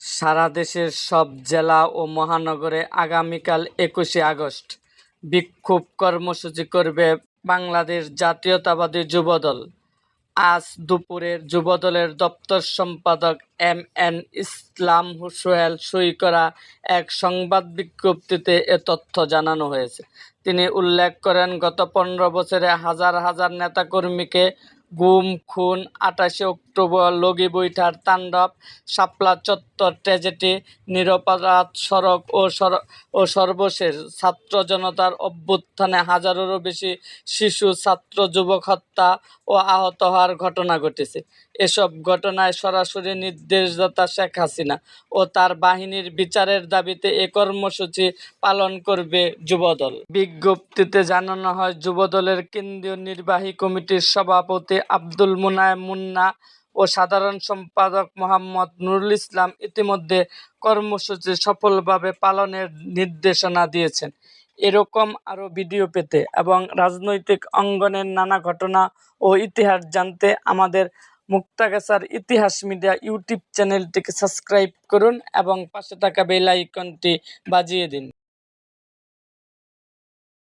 সারা দেশের সব জেলা ও মহানগরে আগামীকাল একুশে আগস্ট বিক্ষোভ কর্মসূচি করবে বাংলাদেশ জাতীয়তাবাদী যুবদল। আজ দুপুরে যুবদলের দপ্তর সম্পাদক এম এন ইসলাম সোহেল সই করা এক সংবাদ বিজ্ঞপ্তিতে এ তথ্য জানানো হয়েছে। তিনি উল্লেখ করেন, গত পনেরো বছরে হাজার হাজার নেতাকর্মীকে গুম, খুন, আঠাশে অক্টোবর, লগি বৈঠার, তাণ্ডব, শাপলা চত্বর, ট্র্যাজেডি, নিরপরাধ সড়ক ও ও সর্বশেষ ছাত্র জনতার অভ্যুত্থানে হাজারেরও বেশি শিশু, ছাত্র, যুবক হত্যা ও আহত হওয়ার ঘটনা ঘটেছে। এসব ঘটনায় সরাসরি নির্দেশদাতা শেখ হাসিনা ও তার বাহিনীর বিচারের দাবিতে এ কর্মসূচি পালন করবে যুবদল। বিজ্ঞপ্তিতে জানানো হয়, যুবদলের কেন্দ্রীয় নির্বাহী কমিটির সভাপতি আব্দুল মুনায়েম মুন্না ও সাধারণ সম্পাদক মোহাম্মদ নুরুল ইসলাম ইতিমধ্যে কর্মসূচি সফলভাবে পালনের নির্দেশনা দিয়েছেন। এরকম আরও ভিডিও পেতে এবং রাজনৈতিক অঙ্গনের নানা ঘটনা ও ইতিহাস জানতে আমাদের মুক্তাগাছার ইতিহাস মিডিয়া ইউটিউব চ্যানেলটিকে সাবস্ক্রাইব করুন এবং পাশে থাকা বেল আইকনটি বাজিয়ে দিন।